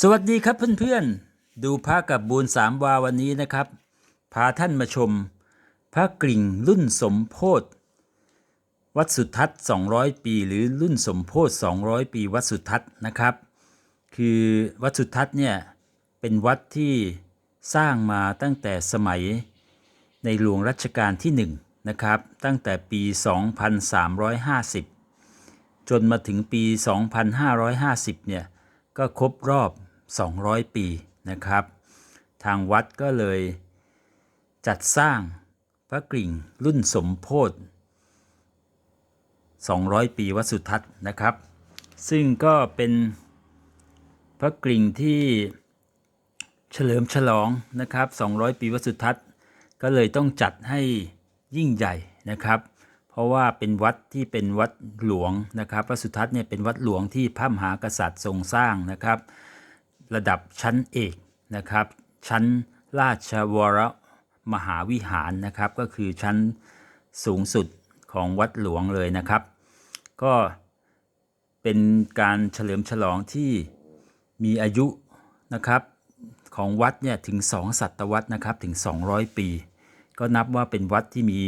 สวัสดีครับเพื่อนๆ ดูพระกับบูญสามวาวันนี้นะครับ พาท่านมาชม พระกริ่งรุ่นสมโพธวัดสุทัศน์ 200 ปี หรือรุ่นสมโพธ200 ปี วัดสุทัศน์นะครับ คือวัดสุทัศน์เนี่ยเป็นวัดที่สร้างมาตั้งแต่สมัยในหลวงรัชกาลที่1นะครับตั้งแต่ปี 2350 จนมาถึงปี 2550เนี่ยก็ครบรอบ 200 ปีนะครับ ทางวัดก็เลยจัดสร้างพระกริ่งรุ่นสมโพธิ200 ปีวัดสุทัศน์นะครับ ซึ่งก็เป็นพระกริ่งที่เฉลิมฉลองนะครับ 200 ปีวัดสุทัศน์ก็เลยต้องจัดให้ยิ่งใหญ่นะครับ เพราะว่าเป็นวัดที่เป็นวัดหลวงนะครับ วัดสุทัศน์เนี่ยเป็นวัดหลวงที่พระมหากษัตริย์ทรงสร้างนะครับ ระดับชั้นเอกนะครับ ชั้นราชวรมหาวิหารนะครับ ก็คือชั้นสูงสุดของวัดหลวงเลยนะครับ ก็เป็นการเฉลิมฉลองที่มีอายุนะครับของวัดเนี่ยถึง 2 ศตวรรษนะครับถึง 200 ปี ก็นับว่าเป็นวัดที่มี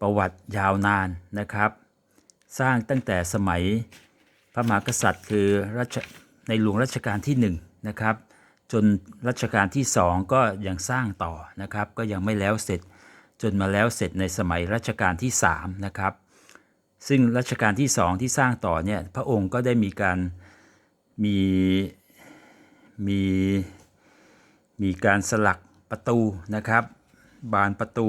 ประวัติยาวนานนะครับ สร้างตั้งแต่สมัยพระมหากษัตริย์คือรัช ในหลวงรัชกาลที่1นะครับจนรัชกาลที่ 2 ก็ยังสร้างต่อนะครับ ก็ยังไม่แล้วเสร็จจนมาแล้วเสร็จในสมัยรัชกาลที่3นะครับซึ่งรัชกาลที่ 2 ที่สร้างต่อเนี่ยพระองค์ก็ได้มีการมีมีมีการสลักประตูนะครับ บานประตู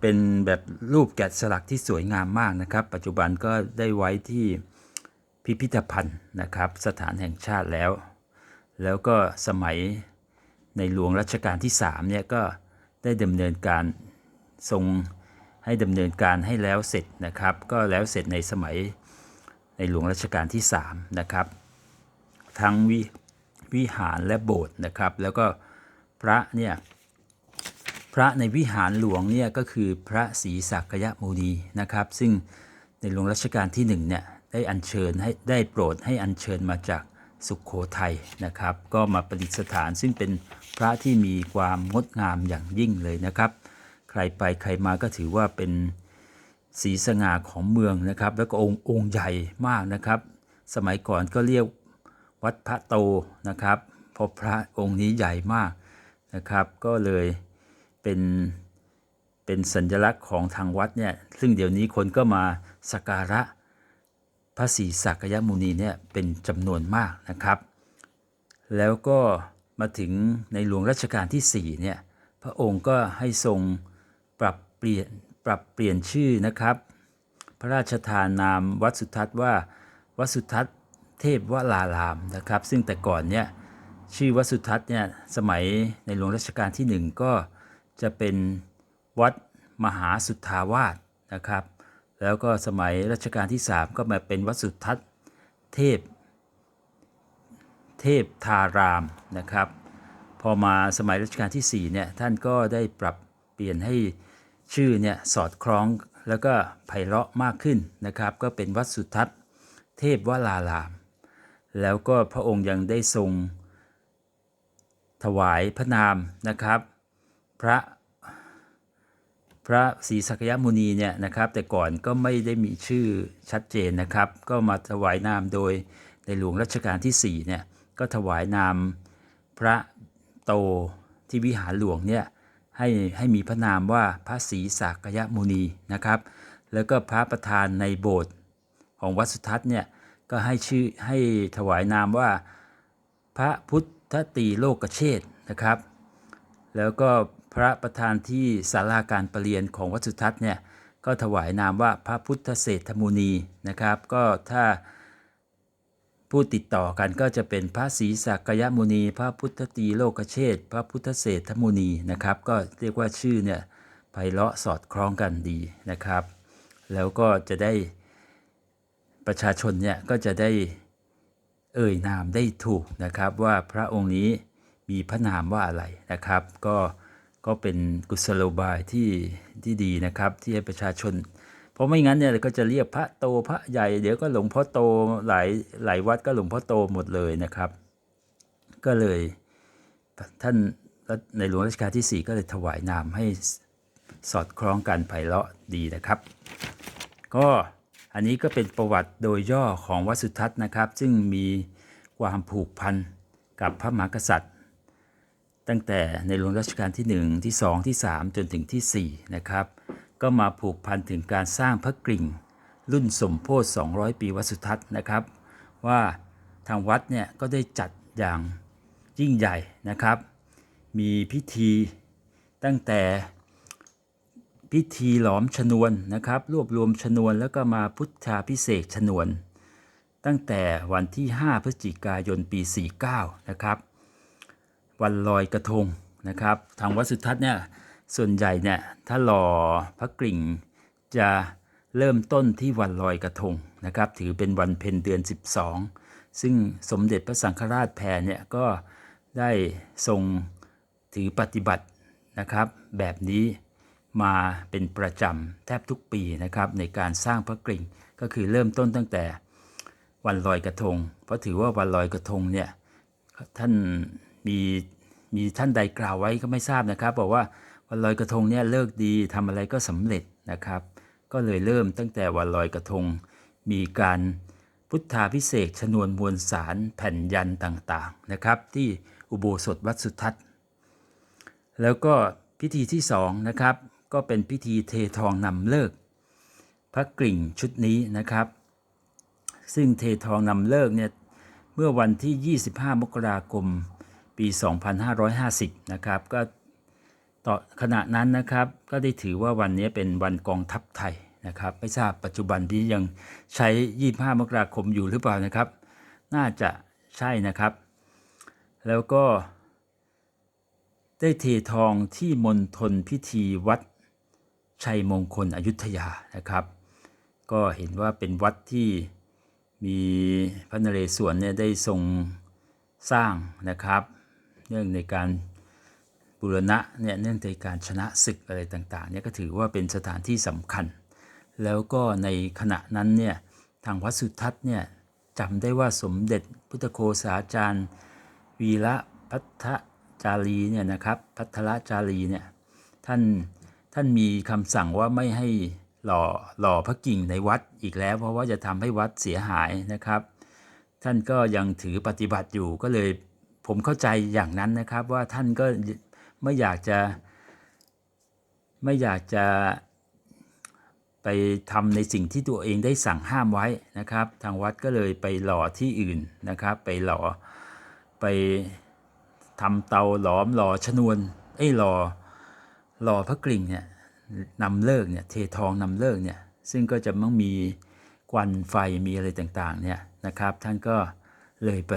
เป็นแบบรูปแกะสลักที่สวยงามมากนะครับ ปัจจุบันก็ได้ไว้ที่ พิพิธภัณฑ์นะครับ สถานแห่งชาติแล้ว แล้วก็สมัยในหลวงรัชกาลที่3เนี่ยก็ได้ดำเนินการทรงให้ดำเนินการให้แล้วเสร็จนะครับ ก็แล้วเสร็จในสมัยในหลวงรัชกาลที่3นะครับ ทั้งวิวิหารและโบสถ์นะครับ แล้วก็พระเนี่ยพระในวิหารหลวงเนี่ยก็คือพระศรีสักยมุนีนะครับ ซึ่งในหลวงรัชกาลที่1เนี่ย ได้อัญเชิญให้ได้โปรดให้อัญเชิญมาจากสุขโขทัยนะครับ ก็มาประดิษฐานซึ่งเป็นพระที่มีความงดงามอย่างยิ่งเลยนะครับ ใครไปใครมาก็ถือว่าเป็นสีสง่าของเมืองนะครับ แล้วก็องค์องค์ใหญ่มากนะครับ สมัยก่อนก็เรียกวัดพระโตนะครับเพราะพระองค์นี้ใหญ่มากนะครับ ก็เลยเป็นเป็นสัญลักษณ์ของทางวัดเนี่ยซึ่งเดี๋ยวนี้คนก็มาสักการะ พระศรีสักยมุนีเนี่ยเป็นจำนวนมากนะครับ แล้วก็มาถึงในหลวงรัชกาลที่4เนี่ยพระองค์ก็ให้ทรงปรับเปลี่ยนปรับเปลี่ยนชื่อนะครับ พระราชทานนามวัดสุทัศน์ว่า วัดสุทัศน์เทพวรารามนะครับ ซึ่งแต่ก่อนเนี่ยชื่อวัดสุทัศน์เนี่ยสมัยในหลวงรัชกาลที่ 1 ก็จะเป็นวัดมหาสุทธาวาสนะครับ แล้วก็สมัยรัชกาลที่ 3 ก็มาเป็นวัดสุทัศน์เทพ เทพทารามนะครับ พอมาสมัยรัชกาลที่4เนี่ยท่านก็ได้ปรับเปลี่ยนให้ชื่อเนี่ยสอดคล้องแล้วก็ไพเราะมากขึ้นนะครับ ก็เป็นวัดสุทัศน์เทพวราราม แล้วก็พระองค์ยังได้ทรงถวายพระนามนะครับ พระ พระศรีสักยมุนีเนี่ยนะครับ แต่ก่อนก็ไม่ได้มีชื่อชัดเจนนะครับ ก็มาถวายนามโดยในหลวงรัชกาลที่4เนี่ยก็ถวายนามพระโตที่วิหารหลวงเนี่ยให้ให้มีพระนามว่าพระศรีสักยมุนีนะครับ แล้วก็พระประธานในโบสถ์ของวัดสุทัศน์เนี่ยก็ให้ชื่อให้ถวายนามว่าพระพุทธตีโลกเชษนะครับ แล้วก็ พระประธานที่ศาลาการประเรียนของวัดสุทัศน์เนี่ยก็ถวายนามว่าพระพุทธเศรษฐมุนีนะครับ ก็ถ้าผู้ติดต่อกันก็จะเป็นพระศรีสักยมุนี พระพุทธตีโลกเชษพระพุทธเศรษฐมุนีนะครับ ก็เรียกว่าชื่อเนี่ยไพเราะสอดคล้องกันดีนะครับ แล้วก็จะได้ประชาชนเนี่ยก็จะได้เอ่ยนามได้ถูกนะครับว่าพระองค์นี้มีพระนามว่าอะไรนะครับ ก็ ก็เป็นกุศโลบายที่ที่ดีนะครับ ที่ให้ประชาชน เพราะไม่งั้นเนี่ยก็จะเรียกพระโตพระใหญ่เดี๋ยวก็หลวงพ่อโตหลายหลายวัดก็หลวงพ่อโตหมดเลยนะครับ ก็เลยท่านในหลวงรัชกาลที่ 4 ก็เลยถวายนามให้สอดคล้องกันไพเราะดีนะครับ ก็อันนี้ก็เป็นประวัติโดยย่อของวัดสุทัศน์นะครับ ซึ่งมีความผูกพันกับพระมหากษัตริย์ ตั้งแต่ในหลวงรัชกาลที่ 1 ที่ 2 ที่ 3 จนถึงทีสี่ 4 นะครับ ก็มาผูกพันถึงการสร้างพระกริ่ง รุ่นสมโพธิ200 ปีวัดสุทัศน์นะครับ ว่าทางวัดเนี่ยก็ได้จัดอย่างยิ่งใหญ่นะครับ มีพิธีตั้งแต่พิธีหลอมชนวนนะครับ รวบรวมชนวนแล้วก็มาพุทธาพิเศษชนวน ตั้งแต่วันที่ 5 พฤศจิกายนปี 49 นะครับ วันลอยกระทงนะครับ ทางวัดสุทัศน์เนี่ยส่วนใหญ่เนี่ยถ้าหล่อพระกริ่งจะเริ่มต้นที่วันลอยกระทงนะครับ ถือเป็นวันเพ็ญเดือน 12 ซึ่งสมเด็จพระสังฆราชแพรเนี่ยก็ได้ทรงถือปฏิบัตินะครับ แบบนี้มาเป็นประจำแทบทุกปีนะครับ ในการสร้างพระกริ่งก็คือเริ่มต้นตั้งแต่วันลอยกระทง เพราะถือว่าวันลอยกระทงเนี่ยท่าน มีมีท่านใดกล่าวไว้ก็ไม่ทราบนะครับ บอกว่าวันลอยกระทงเนี่ยเลิกดีทำอะไรก็สำเร็จนะครับ ก็เลยเริ่มตั้งแต่วันลอยกระทง มีการพุทธาพิเศษชนวนมวลสารแผ่นยันต่างๆนะครับ ที่อุโบสถวัดสุทัศน์ แล้วก็พิธีที่สองนะครับ ก็เป็นพิธีเททองนำเลิก พระกริ่งชุดนี้นะครับ ซึ่งเททองนำเลิกเนี่ยเมื่อวันที่ 25 มกราคม ปี 2550 นะครับ ก็ต่อขณะนั้นนะครับก็ได้ถือว่าวันนี้เป็นวันกองทัพไทยนะครับไม่ทราบปัจจุบันนี้ยังใช้ 25 มกราคมอยู่หรือเปล่านะครับ น่าจะใช่นะครับ แล้วก็ได้เททองที่มณฑลพิธีวัดชัยมงคลอยุธยานะครับ ก็เห็นว่าเป็นวัดที่มีพระนเรศวรเนี่ยได้ทรงสร้างนะครับ เนื่องในการบูรณะเนี่ยเนื่องในการชนะศึกอะไรต่างๆเนี่ยก็ถือว่าเป็นสถานที่สำคัญ แล้วก็ในขณะนั้นเนี่ยทางวัดสุทัศน์เนี่ยจำได้ว่าสมเด็จพุทธโฆษาจารย์ วีระพัทธจารีเนี่ยนะครับพัทรจารีเนี่ยท่านท่านมีคำสั่งว่าไม่ให้หล่อหล่อพระกิ่งในวัดอีกแล้ว เพราะว่าจะทำให้วัดเสียหายนะครับ ท่านก็ยังถือปฏิบัติอยู่ก็เลย ผมเข้าใจอย่างนั้นนะครับว่าท่านก็ไม่อยากจะไม่อยากจะไปทำในสิ่งที่ตัวเองได้สั่งห้ามไว้นะครับ ทางวัดก็เลยไปหล่อที่อื่นนะครับ ไปหล่อไปทำเตาหลอมหล่อชนวนไอ้หล่อหล่อพระกริ่งเนี่ยนำเลิกเนี่ยเททองนำเลิกเนี่ยซึ่งก็จะต้องมีควันไฟมีอะไรต่างๆเนี่ยนะครับ ท่านก็เลยไป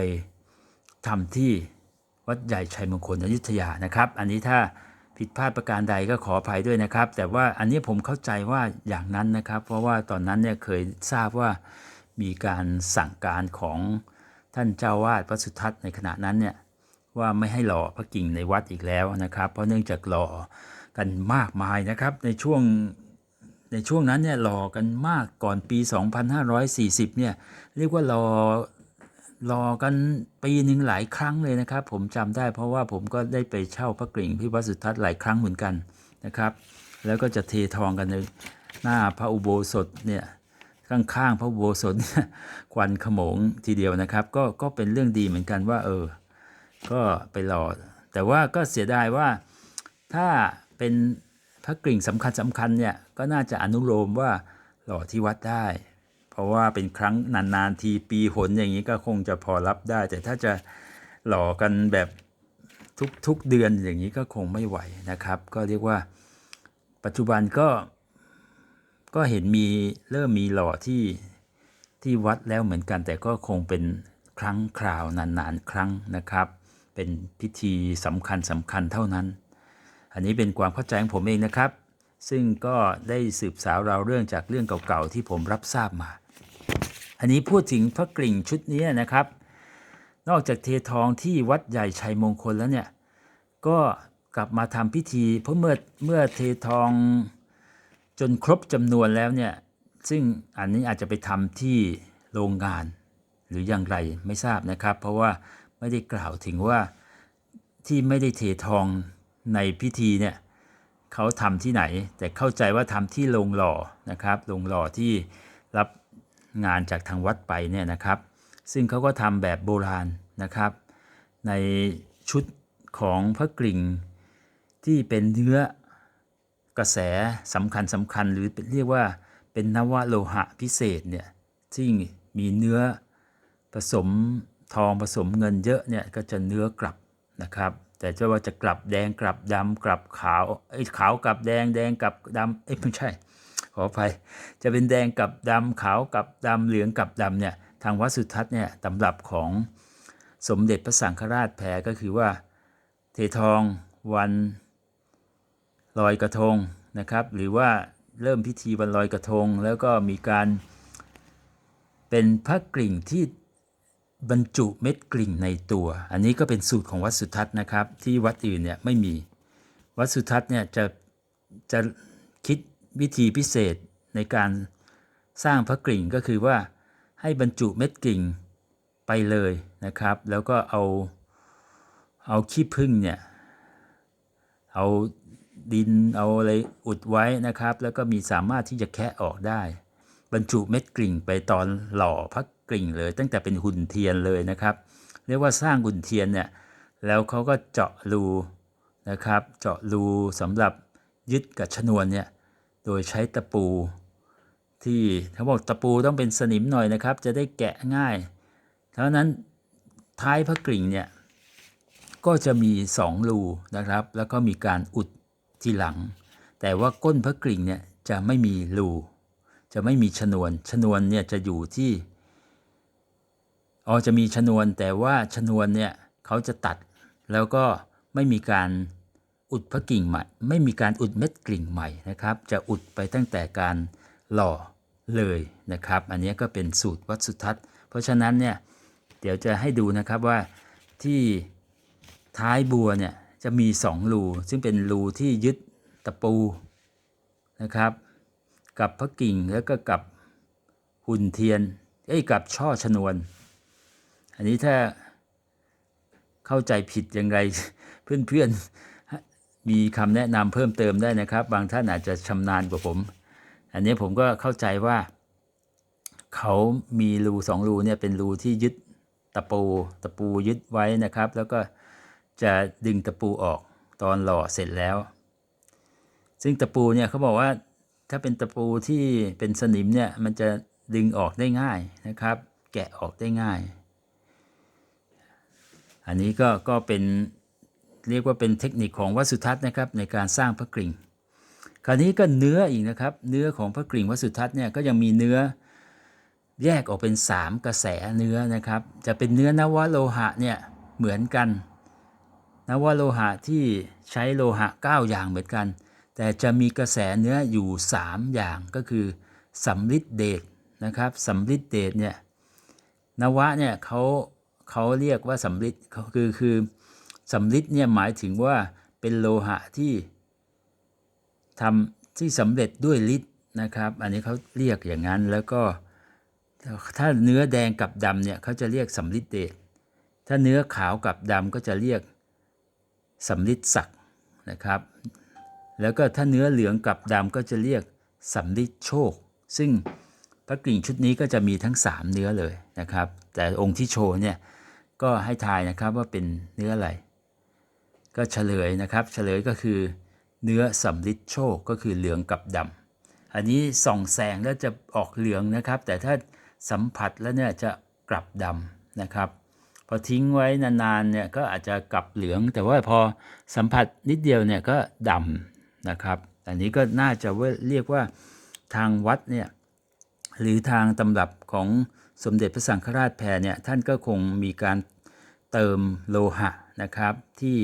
ทำที่วัดใหญ่ชัยมงคลอยุธยานะครับ อันนี้ถ้าผิดพลาดประการใดก็ขออภัยด้วยนะครับ แต่ว่าอันนี้ผมเข้าใจว่าอย่างนั้นนะครับ เพราะว่าตอนนั้นเนี่ยเคยทราบว่ามีการสั่งการของท่านเจ้าวาดพระสุทัศน์ในขณะนั้นเนี่ยว่าไม่ให้หล่อพระกิ่งในวัดอีกแล้วนะครับ เพราะเนื่องจากหล่อกันมากมายนะครับ ในช่วงในช่วงนั้นเนี่ยหล่อกันมากก่อนปี 2540เนี่ยเรียกว่าหล่อ หล่อกันปีหนึ่งหลายครั้งเลยนะครับ ผมจำได้เพราะว่าผมก็ได้ไปเช่าพระกริ่งที่วัดสุทัศน์หลายครั้งเหมือนกันนะครับ แล้วก็จะเททองกันในหน้าพระอุโบสถเนี่ยข้างๆพระอุโบสถเนี่ยควันขโมงทีเดียวนะครับ ก็ก็เป็นเรื่องดีเหมือนกันว่า เออ ก็ไปหล่อแต่ว่าก็เสียดายว่าถ้าเป็นพระกริ่งสำคัญสำคัญเนี่ยก็น่าจะอนุโลมว่าหล่อที่วัดได้ เพราะว่าเป็นครั้งนานๆทีปีหนอย่างนี้ก็คงจะพอรับได้ แต่ถ้าจะหล่อกันแบบทุกๆเดือนอย่างนี้ก็คงไม่ไหวนะครับ ก็เรียกว่าปัจจุบันก็ก็เห็นมีเริ่มมีหล่อที่ที่วัดแล้วเหมือนกัน แต่ก็คงเป็นครั้งคราวนานๆ ครั้งนะครับ เป็นพิธีสำคัญสำคัญเท่านั้น อันนี้เป็นความเข้าใจของผมเองนะครับ ซึ่งก็ได้สืบสาวราวเรื่องจากเรื่องเก่าๆที่ผมรับทราบมา อันนี้พูดถึงพระกริ่งชุดนี้นะครับ นอกจากเททองที่วัดใหญ่ชัยมงคลแล้วเนี่ย ก็กลับมาทำพิธี เพราะเมื่อเมื่อเททองจนครบจำนวนแล้วเนี่ย ซึ่งอันนี้อาจจะไปทำที่โรงงานหรืออย่างไรไม่ทราบนะครับ เพราะว่าไม่ได้กล่าวถึงว่าที่ไม่ได้เททองในพิธีเนี่ยเขาทำที่ไหน แต่เข้าใจว่าทำที่โรงหล่อนะครับโรงหล่อที่รับ งานจากทางวัดไปเนี่ยนะครับ ซึ่งเขาก็ทำแบบโบราณนะครับ ในชุดของพระกริ่งที่เป็นเนื้อกระแสสำคัญสำคัญหรือเรียกว่าเป็นนวโลหะพิเศษเนี่ยที่มีเนื้อผสมทองผสมเงินเยอะเนี่ยก็จะเนื้อกลับนะครับ แต่จะว่าจะกลับแดงกลับดำกลับขาวไอ้ขาวกลับแดงแดงกลับดำเอ้ยไม่ใช่ ขออภัยจะเป็นแดงกับดำขาวกับดำเหลืองกับดำเนี่ยทางวัดสุทัศน์เนี่ยตำรับของสมเด็จพระสังฆราชแพรก็คือว่าเททองวันลอยกระทงนะครับหรือว่าเริ่มพิธีวันลอยกระทง แล้วก็มีการเป็นพระกริ่งที่บรรจุเม็ดกลิ่งในตัว อันนี้ก็เป็นสูตรของวัดสุทัศน์นะครับ ที่วัดอื่นเนี่ยไม่มีวัดสุทัศน์เนี่ยจะจะคิด วิธีพิเศษในการสร้างพระกริ่งก็คือว่าให้บรรจุเม็ดกลิ่งไปเลยนะครับ แล้วก็เอาเอาขี้ผึ้งเนี่ยเอาดินเอาอะไรอุดไว้นะครับ แล้วก็มีสามารถที่จะแคะออกได้ บรรจุเม็ดกลิ่งไปตอนหล่อพระกริ่งเลย ตั้งแต่เป็นหุ่นเทียนเลยนะครับ เรียกว่าสร้างหุ่นเทียนเนี่ยแล้วเขาก็เจาะรูนะครับ เจาะรูสำหรับยึดกับชนวนเนี่ย โดยใช้ตะปู ที่เขาบอกตะปูต้องเป็นสนิมหน่อยนะครับ จะได้แกะง่ายเท่านั้นท้ายพระกริ่งเนี่ยก็จะมีสองรูนะครับ แล้วก็มีการอุดที่หลัง แต่ว่าก้นพระกริ่งเนี่ยจะไม่มีรูจะไม่มีชนวน ชนวนเนี่ยจะอยู่ที่อ๋อจะมีชนวนแต่ว่าชนวนเนี่ยเขาจะตัดแล้วก็ไม่มีการ อุดพระกิ่งใหม่ ไม่มีการอุดเม็ดกลิ่งใหม่นะครับ จะอุดไปตั้งแต่การหล่อเลยนะครับ อันนี้ก็เป็นสูตรวัดสุทัศน์ เพราะฉะนั้นเนี่ยเดี๋ยวจะให้ดูนะครับว่าที่ท้ายบัวเนี่ยจะมีสองรู ซึ่งเป็นรูที่ยึดตะปูนะครับ กับพระกิ่งแล้วก็กับหุ่นเทียนเอ้ยกับช่อชนวน อันนี้ถ้าเข้าใจผิดย่างไรเพื่อนๆ มีคำแนะนำเพิ่มเติมได้นะครับ บางท่านอาจจะชำนาญกว่าผม อันนี้ผมก็เข้าใจว่า เขามีรูสองรูเนี่ยเป็นรูที่ยึดตะปูตะปูยึดไว้นะครับ แล้วก็จะดึงตะปูออกตอนหล่อเสร็จแล้ว ซึ่งตะปูเนี่ยเขาบอกว่าถ้าเป็นตะปูที่เป็นสนิมเนี่ยมันจะดึงออกได้ง่ายนะครับ แกะออกได้ง่าย อันนี้ก็ก็เป็น เรียกว่าเป็นเทคนิคของวัสุทัศน์นะครับในการสร้างพระกริ่ง คราวนี้ก็เนื้ออีกนะครับ เนื้อของพระกริ่งวัสุทัศน์เนี่ยก็ยังมีเนื้อแยกออกเป็น 3 กระแสเนื้อนะครับ จะเป็นเนื้อนวโลหะเนี่ยเหมือนกัน นวโลหะที่ใช้โลหะ 9 อย่างเหมือนกัน แต่จะมีกระแสเนื้ออยู่ 3 อย่างก็คือสำริดเดชนะครับสำริดเดชเนี่ยนวะเนี่ยเขาเขาเรียกว่าสำริดคือคือ สำริดเนี่ยหมายถึงว่าเป็นโลหะที่ทำที่สำเร็จด้วยฤทธิ์นะครับ อันนี้เขาเรียกอย่างนั้นแล้วก็ถ้าเนื้อแดงกับดำเนี่ยเขาจะเรียกสำริดเดชถ้าเนื้อขาวกับดำก็จะเรียกสำริดศักด์นะครับ แล้วก็ถ้าเนื้อเหลืองกับดำก็จะเรียกสำริดโชค ซึ่งพระกริ่งชุดนี้ก็จะมีทั้ง 3 เนื้อเลยนะครับ แต่องค์ที่โชว์เนี่ยก็ให้ทายนะครับว่าเป็นเนื้ออะไร ก็เฉลยนะครับ เฉลยก็คือเนื้อสำริดโชคก็คือเหลืองกับดำอันนี้ส่องแสงแล้วจะออกเหลืองนะครับ แต่ถ้าสัมผัสแล้วเนี่ยจะกลับดำนะครับ พอทิ้งไว้นานๆเนี่ยก็อาจจะกลับเหลือง แต่ว่าพอสัมผัสนิดเดียวเนี่ยก็ดำนะครับ อันนี้ก็น่าจะเรียกว่าทางวัดเนี่ยหรือทางตำรับของสมเด็จพระสังฆราชแพรเนี่ยท่านก็คงมีการเติมโลหะนะครับที่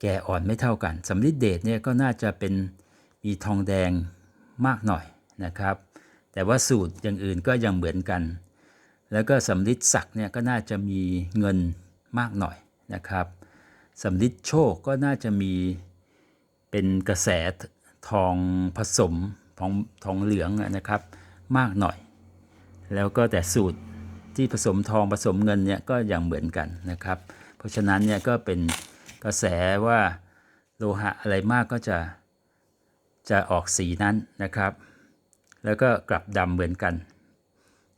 แก่อ่อนไม่เท่ากันสำริดเดชเนี่ยก็น่าจะเป็นมีทองแดงมากหน่อยนะครับ แต่ว่าสูตรอย่างอื่นก็ยังเหมือนกัน แล้วก็สำริดศักเนี่ยก็น่าจะมีเงินมากหน่อยนะครับสำริดโชคก็น่าจะมีเป็นกระแสทองผสมทองทองเหลืองนะครับมากหน่อย แล้วก็แต่สูตรที่ผสมทองผสมเงินเนี่ยก็ย่างเหมือนกันนะครับ เพราะฉะนั้นเนี่ยก็เป็น กระแสว่าโลหะอะไรมากก็จะจะออกสีนั้นนะครับ แล้วก็กลับดำเหมือนกัน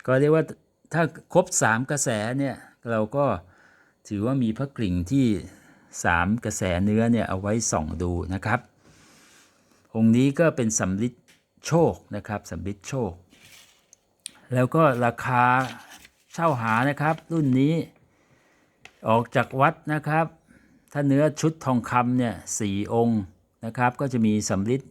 ก็เรียกว่าถ้าครบ 3 กระแสเนี่ยเราก็ถือว่ามีพระกลิ่งที่ 3 กระแสเนื้อเนี่ยเอาไว้ส่องดูนะครับ องค์นี้ก็เป็นสำลิดโชคนะครับสำลิดโชค แล้วก็ราคาเช่าหานะครับรุ่นนี้ออกจากวัดนะครับ ถ้าเนื้อชุดทองคำเนี่ยสี่องค์นะครับก็จะมีสำลิด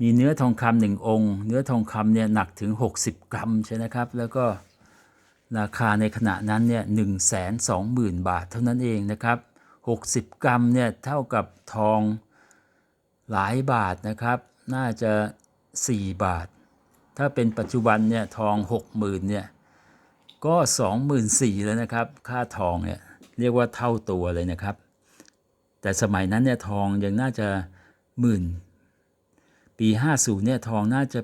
มีเนื้อทองคำหนึ่งองค์ เนื้อทองคำเนี่ยหนักถึง 60 กรัมใช่นะครับ แล้วก็ราคาในขณะนั้นเนี่ยหนึ่งแสนสองหมื่นบาทเท่านั้นเองนะครับ 60 กรัมเนี่ยเท่ากับทองหลายบาทนะครับ น่าจะ 4 บาท ถ้าเป็นปัจจุบันเนี่ยทอง 60,000เนี่ยก็ 24,000แล้วนะครับ ค่าทองเนี่ย เรียกว่าเท่าตัวเลยนะครับ แต่สมัยนั้นเนี่ยทองยังน่าจะหมื่น ปี 50เนี่ยทองน่าจะ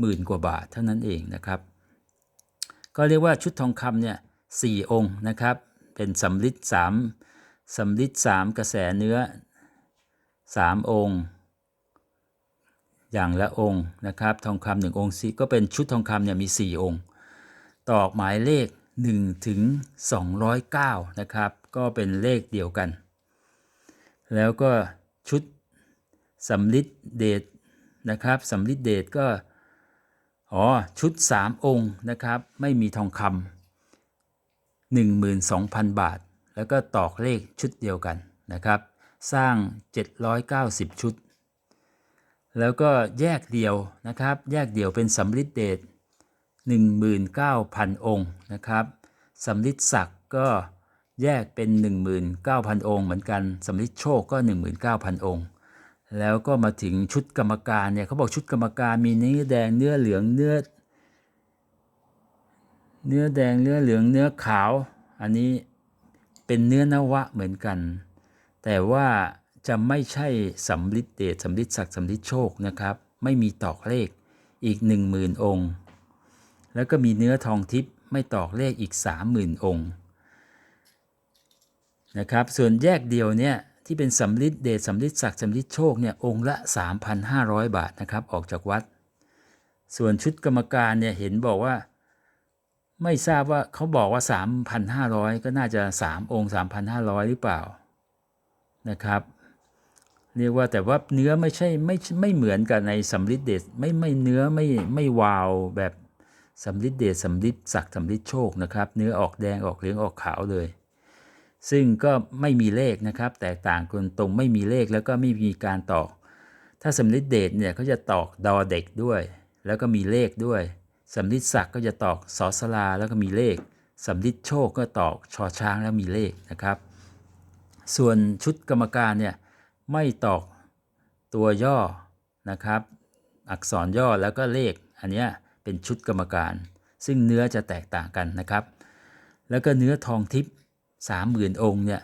หมื่นกว่าบาทเท่านั้นเองนะครับ ก็เรียกว่าชุดทองคำเนี่ยสี่องค์นะครับ เป็นสำลิดสามสำลิดสามกระแสเนื้อสามองค์ อย่างละองค์นะครับ ทองคำหนึ่งองค์สิก็เป็นชุดทองคำเนี่ยมี4องค์ ตอกหมายเลข 1ถึง209 นะครับ ก็เป็นเลขเดียวกัน แล้วก็ชุดสำลิดเดชนะครับสำลิดเดชก็อ๋อชุด 3 องค์นะครับ ไม่มีทองคำ12,000 บาท แล้วก็ตอกเลขชุดเดียวกันนะครับ สร้าง 790 ชุด แล้วก็แยกเดียวนะครับ แยกเดียวเป็นสำลิดเดช 19,000 องค์นะครับสำลิดศักดิ์ก็แยกเป็น 19,000 องค์ เหมือนกันสำลิดโชคก็ 19,000 องค์ แล้วก็มาถึงชุดกรรมการเนี่ยเขาบอกชุดกรรมการมีเนื้อแดงเนื้อเหลืองเนื้อ เนื้อแดงเนื้อเหลืองเนื้อขาว อันนี้เป็นเนื้อนวะเหมือนกัน แต่ว่าจะไม่ใช่สำลิดเดชสำลิดศักดิ์สำลิดโชคนะครับ ไม่มีตอกเลขอีก 10,000 องค์ แล้วก็มีเนื้อทองทิพย์ไม่ตอกเลขอีก 30,000 องค์นะครับส่วนแยกเดียวเนี่ยที่เป็นสำลิดเดชสำลิดศักดิ์สำลิดโชคเนี่ยองค์ละ 3,500 บาทนะครับออกจากวัด ส่วนชุดกรรมการเนี่ยเห็นบอกว่า ไม่ทราบว่าเขาบอกว่า 3,500 ก็น่าจะ 3 องค์ 3,500 หรือเปล่านะครับเรียกว่าแต่ว่าเนื้อไม่ใช่ไม่ไม่เหมือนกับในสำลิดเดชไม่ไม่เนื้อไม่ไม่วาวแบบ สำลิดเดชสำลิดศักสำลิดโชคนะครับ เนื้อออกแดงออกเหลืองออกขาวเลย ซึ่งก็ไม่มีเลขนะครับ แตกต่างกันตรงไม่มีเลขแล้วก็ไม่มีการตอก ถ้าสำลิดเดชเนี่ยเขาจะตอกดอเด็กด้วย แล้วก็มีเลขด้วยสำลิดศักก็จะตอกสอสลาแล้วก็มีเลขสำลิดโชคก็ตอกชอช้างแล้วมีเลขนะครับ ส่วนชุดกรรมการเนี่ยไม่ตอกตัวย่อนะครับ อักษรย่อแล้วก็เลขอันเนี้ย เป็นชุดกรรมการ ซึ่งเนื้อจะแตกต่างกันนะครับ แล้วก็เนื้อทองทิพย์สามหมื่นองค์เนี่ย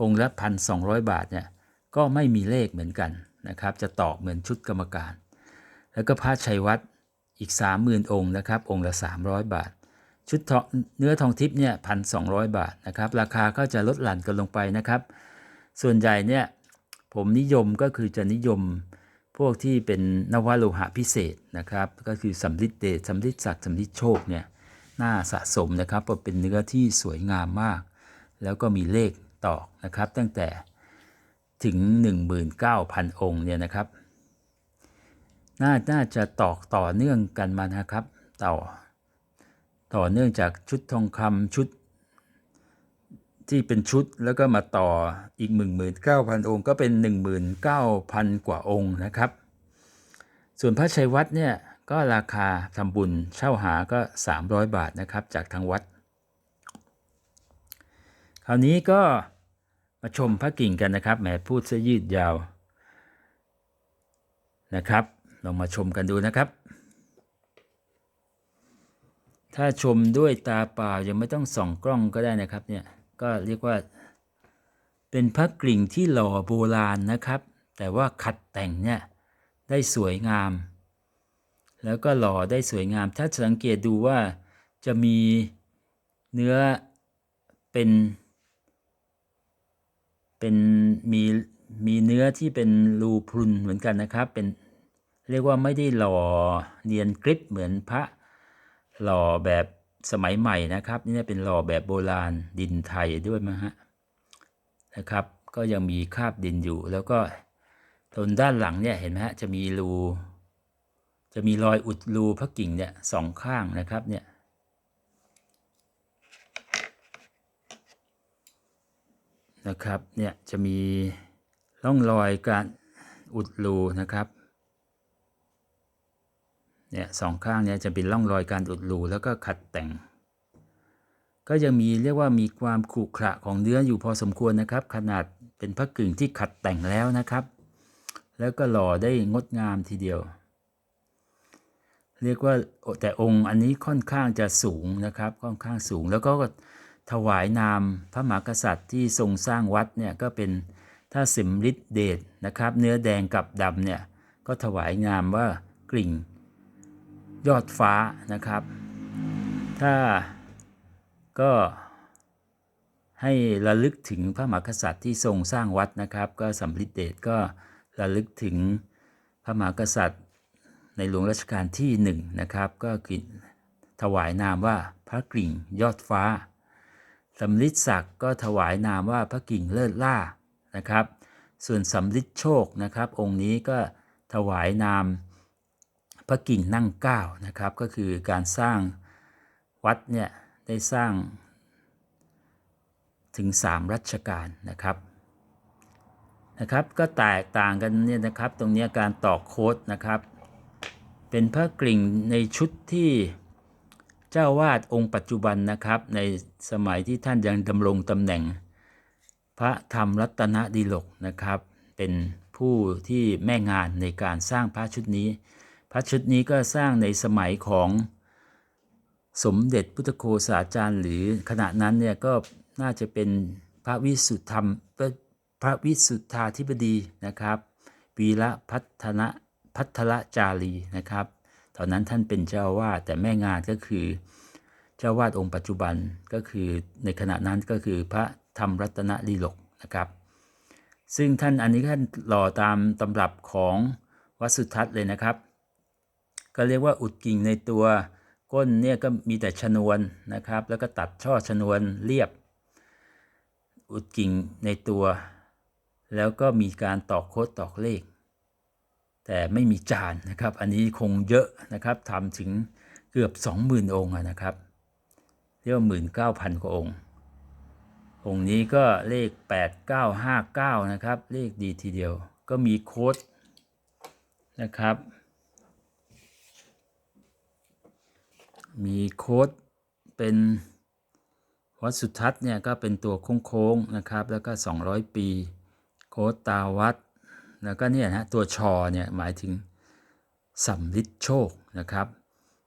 องค์ละพันสองบาทเนี่ยก็ไม่มีเลขเหมือนกันนะครับ จะตอกเหมือนชุดกรรมการ แล้วก็พระชัยวัดอีก 30,000 องค์นะครับ องค์ละ 300 บาท ชุดเนื้อทองทิพย์เนี่ยพันสองบาทนะครับ ราคาก็จะลดหลั่นกันลงไปนะครับ ส่วนใหญ่เนี่ยผมนิยมก็คือจะนิยม พวกที่เป็นนวโลหะพิเศษนะครับ ก็คือสำลิดเดชสำลิดศักดิ์สำลิดโชคเนี่ยน่าสะสมนะครับเพราะเป็นเนื้อที่สวยงามมาก แล้วก็มีเลขตอกนะครับ ตั้งแต่ถึง 19,000 องค์เนี่ยนะครับน่าน่าจะตอกต่อเนื่องกันมานะครับ ต่อ ต่อเนื่องจากชุดทองคำชุด ที่เป็นชุดแล้วก็มาต่ออีก 19,000 องค์ ก็เป็น 19,000 กว่าองค์นะครับ ส่วนพระชัยวัดเนี่ยก็ราคาทำบุญเช่าหาก็ 300 บาทนะครับจากทางวัด คราวนี้ก็มาชมพระกิ่งกันนะครับแหมพูดซะยืดยาวนะครับลองมาชมกันดูนะครับ ถ้าชมด้วยตาเปล่ายังไม่ต้องส่องกล้องก็ได้นะครับเนี่ย ก็เรียกว่าเป็นพระกลิ่งที่หล่อโบราณนะครับ แต่ว่าขัดแต่งเนี่ยได้สวยงาม แล้วก็หล่อได้สวยงาม ถ้าสังเกตดูว่าจะมีเนื้อเป็น เป็นมีมีเนื้อที่เป็นรูพรุนเหมือนกันนะครับ เป็นเรียกว่าไม่ได้หล่อเนียนกริบเหมือนพระหล่อแบบ สมัยใหม่นะครับ นี่เป็นหล่อแบบโบราณดินไทยด้วยมั้งฮะนะครับ ก็ยังมีคราบดินอยู่ แล้วก็ตรงด้านหลังเนี่ยเห็นไหมฮะจะมีรูจะมีรอยอุดรูพระกิ่งเนี่ยสองข้างนะครับเนี่ยนะครับเนี่ยจะมีร่องรอยการอุดรูนะครับ เนี่ยสองข้างเนี่ยจะเป็นร่องรอยการอุดรูแล้วก็ขัดแต่ง ก็ยังมีเรียกว่ามีความขรุขระของเนื้ออยู่พอสมควรนะครับ ขนาดเป็นพระกึ่งที่ขัดแต่งแล้วนะครับ แล้วก็หล่อได้งดงามทีเดียว เรียกว่าแต่องค์อันนี้ค่อนข้างจะสูงนะครับ ค่อนข้างสูงแล้วก็ถวายนามพระมหากษัตริย์ที่ทรงสร้างวัดเนี่ยก็เป็นถ้าสิมฤทธิเดชนะครับ เนื้อแดงกับดำเนี่ยก็ถวายนามว่ากลิ่ง ยอดฟ้านะครับ ถ้าก็ให้ระลึกถึงพระมหากษัตริย์ที่ทรงสร้างวัดนะครับ ก็สัมฤทธิเดชก็ระลึกถึงพระมหากษัตริย์ในหลวงรัชกาลที่หนึ่งนะครับก็คือถวายนามว่าพระกิ่งยอดฟ้าสำลิดศักดิ์ก็ถวายนามว่าพระกิ่งเลิศล่านะครับ ส่วนสำลิดโชคนะครับ องค์นี้ก็ถวายนาม พระกิ่งนั่งเก้านะครับ ก็คือการสร้างวัดเนี่ยได้สร้างถึง 3 รัชกาลนะครับนะครับ ก็แตกต่างกันเนี่ยนะครับ ตรงนี้การต่อโค้ดนะครับ เป็นพระกริ่งในชุดที่เจ้าวาดองค์ปัจจุบันนะครับ ในสมัยที่ท่านยังดำรงตำแหน่ง พระธรรมรัตนดีลกนะครับ เป็นผู้ที่แม่งานในการสร้างพระชุดนี้ ระชุดนี้ก็สร้างในสมัยของสมเด็จพุทธโฆษาจารย์หรือขณะนั้นเนี่ยก็น่าจะเป็นพระวิสุทธรรมพระวิสุทธาธิบดีนะครับวีระพัฒนะพัทรจารีนะครับ ตอนนั้นท่านเป็นเจ้าวาดแต่แม่งานก็คือ เจ้าวาดองค์ปัจจุบันก็คือในขณะนั้นก็คือพระธรรมรัตนลีลกนะครับ ซึ่งท่านอันนี้ท่านหล่อตามตำรับของวัดสุทัศน์เลยนะครับ ก็เรียกว่าอุดกิ่งในตัว ก้นเนี่ยก็มีแต่ชนวนนะครับ แล้วก็ตัดช่อชนวนเรียบ อุดกิ่งในตัว แล้วก็มีการตอกโคดตอกเลข แต่ไม่มีจานนะครับ อันนี้คงเยอะนะครับทำถึงเกือบ 20,000 องค์อะนะครับ เรียกว่า 19,000 กว่าองค์องค์นี้ก็เลข 8959 นะครับ เลขดีทีเดียว ก็มีโค้ดนะครับ มีโค้ดเป็นวัดสุทัศน์เนี่ยก็เป็นตัวโค้งๆนะครับ แล้วก็ 200 ปี โค้ดตาวัด แล้วก็เนี่ยนะตัวชอเนี่ยหมายถึงสำลิดโชคนะครับ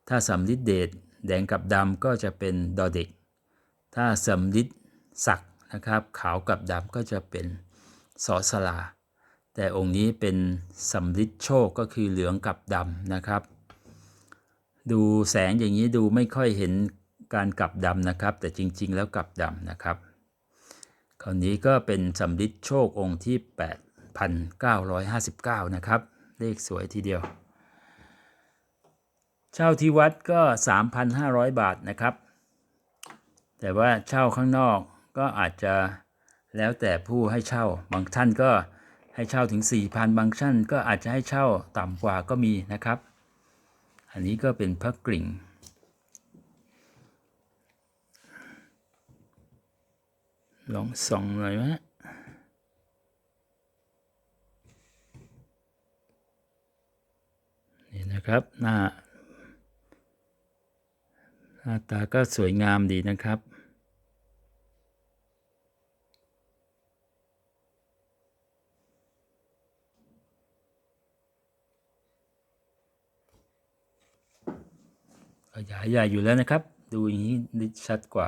ถ้าสำลิดเดชแดงกับดำก็จะเป็นดอเด็ก ถ้าสำลิดศักนะครับขาวกับดำก็จะเป็นสอสลา แต่องค์นี้เป็นสำลิดโชคก็คือเหลืองกับดำนะครับ ดูแสงอย่างนี้ดูไม่ค่อยเห็นการกลับดำนะครับ แต่จริง ๆ แล้วกลับดำนะครับ คราวนี้ก็เป็นสำลิดโชคองค์ที่ 8,959 นะครับ เลขสวยทีเดียว เช่าที่วัดก็ 3,500 บาทนะครับ แต่ว่าเช่าข้างนอกก็อาจจะแล้วแต่ผู้ให้เช่าบางท่านก็ให้เช่าถึง 4,000 บางท่านก็อาจจะให้เช่าต่ำกว่าก็มีนะครับ อันนี้ก็เป็นพระกริ่ง ลองส่องหน่อยไหมนี่นะครับหน้าหน้าตาก็สวยงามดีนะครับ ข ยายใหญ่อยู่แล้วนะครับ ดูอย่างนี้ชัดกว่า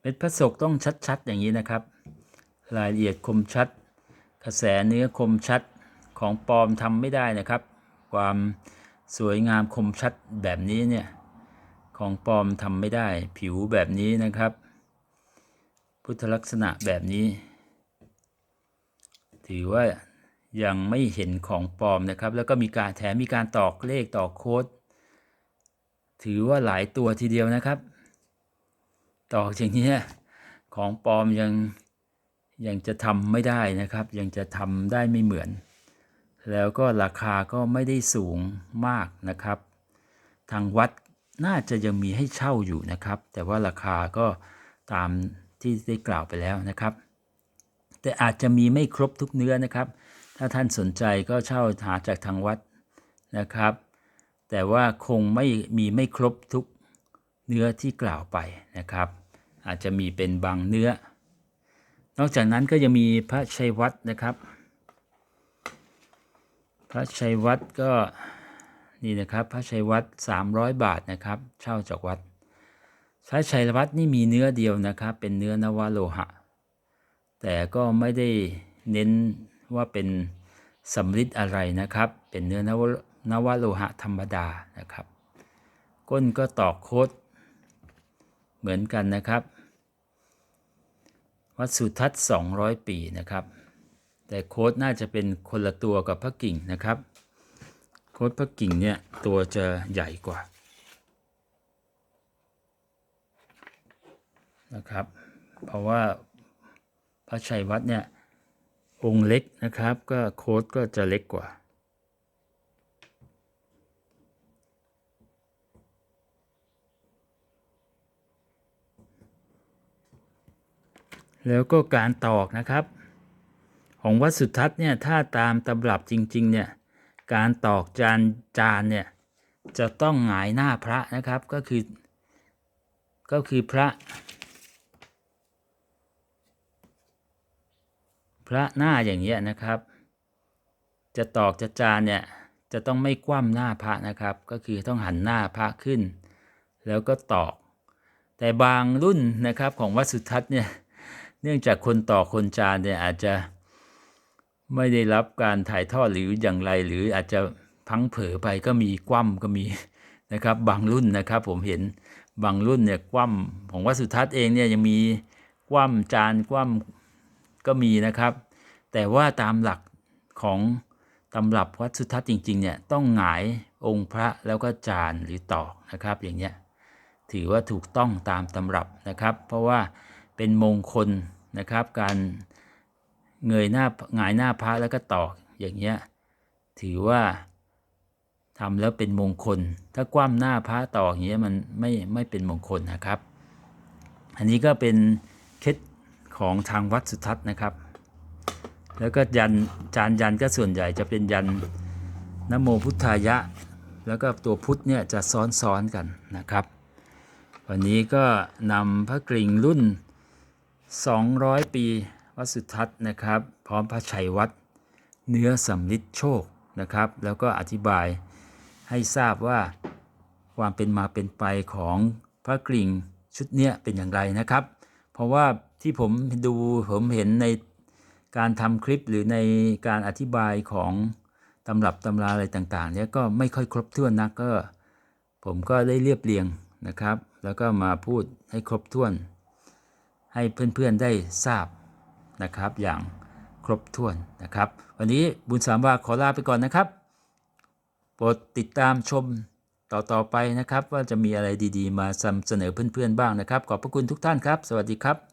เม็ดพระศกต้องชัดๆ อย่างนี้นะครับ รายละเอียดคมชัด กระแสเนื้อคมชัดของปลอมทำไม่ได้นะครับ ความสวยงามคมชัดแบบนี้เนี่ยของปลอมทำไม่ได้ ผิวแบบนี้นะครับ พุทธลักษณะแบบนี้ ถือว่ายังไม่เห็นของปลอมนะครับ แล้วก็มีการแถมมีการตอกเลขตอกโค้ด ถือว่าหลายตัวทีเดียวนะครับ ตอกอย่างนี้ของปลอมยังยังจะทำไม่ได้นะครับ ยังจะทำได้ไม่เหมือน แล้วก็ราคาก็ไม่ได้สูงมากนะครับ ทางวัดน่าจะยังมีให้เช่าอยู่นะครับ แต่ว่าราคาก็ตามที่ได้กล่าวไปแล้วนะครับ แต่อาจจะมีไม่ครบทุกเนื้อนะครับ ถ้าท่านสนใจก็เช่าหาจากทางวัดนะครับ แต่ว่าคงไม่มีไม่ครบทุกเนื้อที่กล่าวไปนะครับ อาจจะมีเป็นบางเนื้อ นอกจากนั้นก็ยังมีพระชัยวัดนะครับ พระชัยวัดก็นี่นะครับพระชัยวัด300 บาทนะครับ เช่าจากวัดพระชัยวัดนี่มีเนื้อเดียวนะครับ เป็นเนื้อนวโลหะ แต่ก็ไม่ได้เน้นว่าเป็นสำริดอะไรนะครับ เป็นเนื้อนว นวโลหะธรรมดานะครับ ก้นก็ตอกโคดเหมือนกันนะครับ วัดสุทัศน์200 ปีนะครับ แต่โคดน่าจะเป็นคนละตัวกับพระกิ่งนะครับ โคดพระกิ่งเนี่ยตัวจะใหญ่กว่านะครับ เพราะว่าพระชัยวัดเนี่ยองค์เล็กนะครับ ก็โค้ดก็จะเล็กกว่า แล้วก็การตอกนะครับ ของวัดสุทัศน์เนี่ยถ้าตามตำรับจริงๆเนี่ยการตอกจานจานเนี่ยจะต้องหงายหน้าพระนะครับก็คือ ก็คือพระ พระหน้าอย่างเงี้ยนะครับ จะตอกจะจานเนี่ยจะต้องไม่คว่ำหน้าพระนะครับ ก็คือต้องหันหน้าพระขึ้น แล้วก็ตอก แต่บางรุ่นนะครับของวัดสุทัศน์เนี่ย เนื่องจากคนต่อคนจานเนี่ยอาจจะไม่ได้รับการถ่ายทอดหรืออย่างไร หรืออาจจะพังเผลอไปก็มีคว่ำก็มีนะครับ บางรุ่นนะครับผมเห็นบางรุ่นเนี่ยคว่ำของวัดสุทัศน์เองเนี่ยยังมีคว่ำจานคว่ำก็มีนะครับ แต่ว่าตามหลักของตำรับวัดสุทัศน์จริงๆเนี่ยต้องหงายองค์พระแล้วก็จานหรือตอกนะครับ อย่างเงี้ยถือว่าถูกต้องตามตำรับนะครับ เพราะว่า เป็นมงคลนะครับ การเงยหน้าหงายหน้าพระแล้วก็ตอกอย่างเงี้ยถือว่าทำแล้วเป็นมงคล ถ้าคว่ำหน้าพระตอกอย่างเงี้ยมันไม่ไม่เป็นมงคลนะครับ อันนี้ก็เป็นเคล็ดของทางวัดสุทัศน์นะครับ แล้วก็ยันจานยันก็ส่วนใหญ่จะเป็นยันนโมพุทธายะ แล้วก็ตัวพุทธเนี่ยจะซ้อนๆกันนะครับ วันนี้ก็นำพระกริ่งรุ่น 200 ปีวัดสุทัศน์นะครับ พร้อมพระชัยวัดเนื้อสำลิดโชคนะครับ แล้วก็อธิบายให้ทราบว่าความเป็นมาเป็นไปของพระกริ่งชุดเนี้ยเป็นอย่างไรนะครับ เพราะว่าที่ผมดูผมเห็นในการทำคลิปหรือในการอธิบายของตำรับตำราอะไรต่างๆ เนี่ยก็ไม่ค่อยครบถ้วนนักก็ ผมก็ได้เรียบเรียงนะครับ แล้วก็มาพูดให้ครบถ้วน ให้เพื่อนๆได้ทราบนะครับอย่างครบถ้วนนะครับ วันนี้บุญสามวาขอลาไปก่อนนะครับโปรดติดตามชมต่อๆไปนะครับ ว่าจะมีอะไรดีๆ มาเสนอเพื่อนๆบ้างนะครับ ขอบพระคุณทุกท่านครับ สวัสดีครับ